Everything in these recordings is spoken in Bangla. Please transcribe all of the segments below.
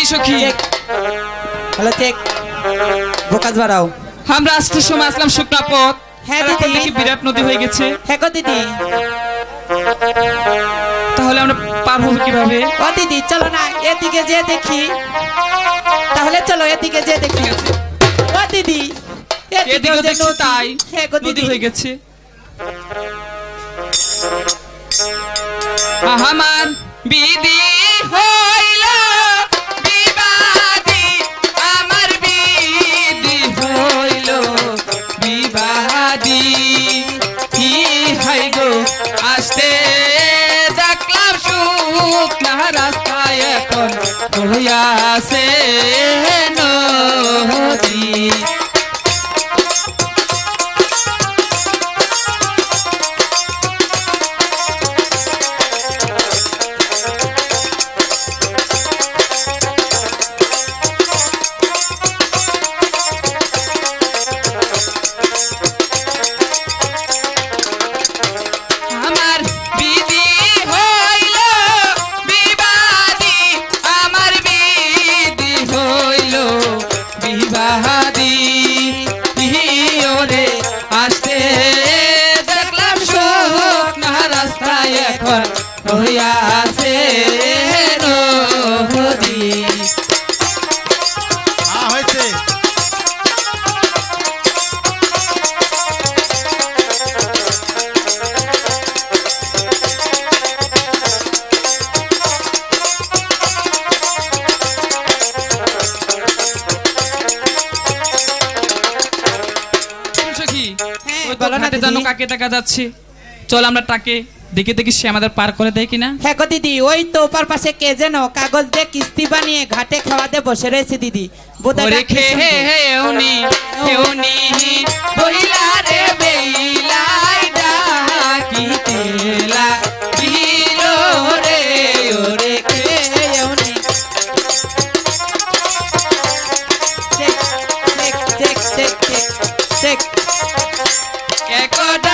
কি সখী। হ্যালো চেক বোকাজ বাড়াও। আমরা আসতে সময় আসলাম শুকনা পথ। হ্যাঁ, দিদি। দেখি বিরাট নদী হয়ে গেছে। হ্যাঁ গো দিদি। তাহলে আমরা পার হব কীভাবে? ও দিদি চলো না এদিকে যে দেখি। তাহলে চলো এদিকে যে দেখি। ও দিদি যে নদী। তাই। হ্যাঁ গো দিদি। হয়ে গেছে। আমার বিধি হইল। সুখ না রাস্তায় এখন হইয়াছে নদী আমার আসতে দেখলাম শোক না রাস্তায় এখন হইয়াছে ঘাটে। কাকে দেখা যাচ্ছে? চল আমরা টাকে দেখে দেখি সে আমাদের পার করে দেয় কিনা? হ্যাঁ গো দিদি ওই তো ওপার পাশে কে যেন কাগজ দিয়ে কিস্তি বানিয়ে ঘাটে খাওয়াতে বসে রয়েছে দিদি। বোধহয় ওরে হে হে উনি হে ওনি হেউনি Que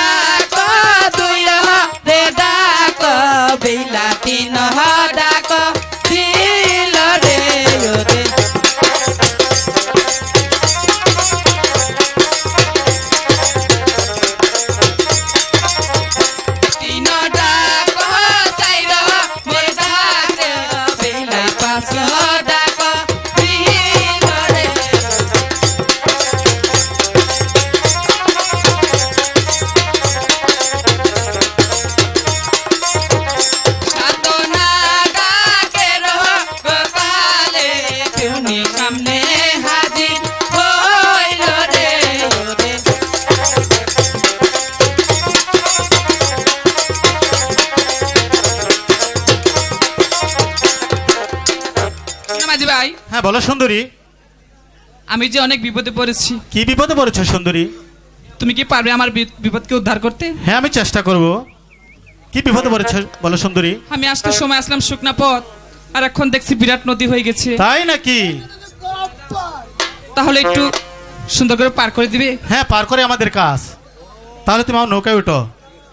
মাঝি ভাই? হ্যাঁ বলো সুন্দরী। আমি যে অনেক বিপদে পড়েছি। কি বিপদে পড়েছো সুন্দরী? তুমি কি পারবে আমার বিপদকে উদ্ধার করতে? হ্যাঁ আমি চেষ্টা করব। কি বিপদে পড়েছো বলো সুন্দরী? আমি আসতে সময় আসলাম শুকনা পথ আর এখন দেখছি বিরাট নদী হয়ে গেছে। তাই নাকি? তাহলে একটু সুন্দর করে পার করে দিবে? হ্যাঁ পার করে আমাদের কাজ। তাহলে তুমি আমার নৌকায় উঠো।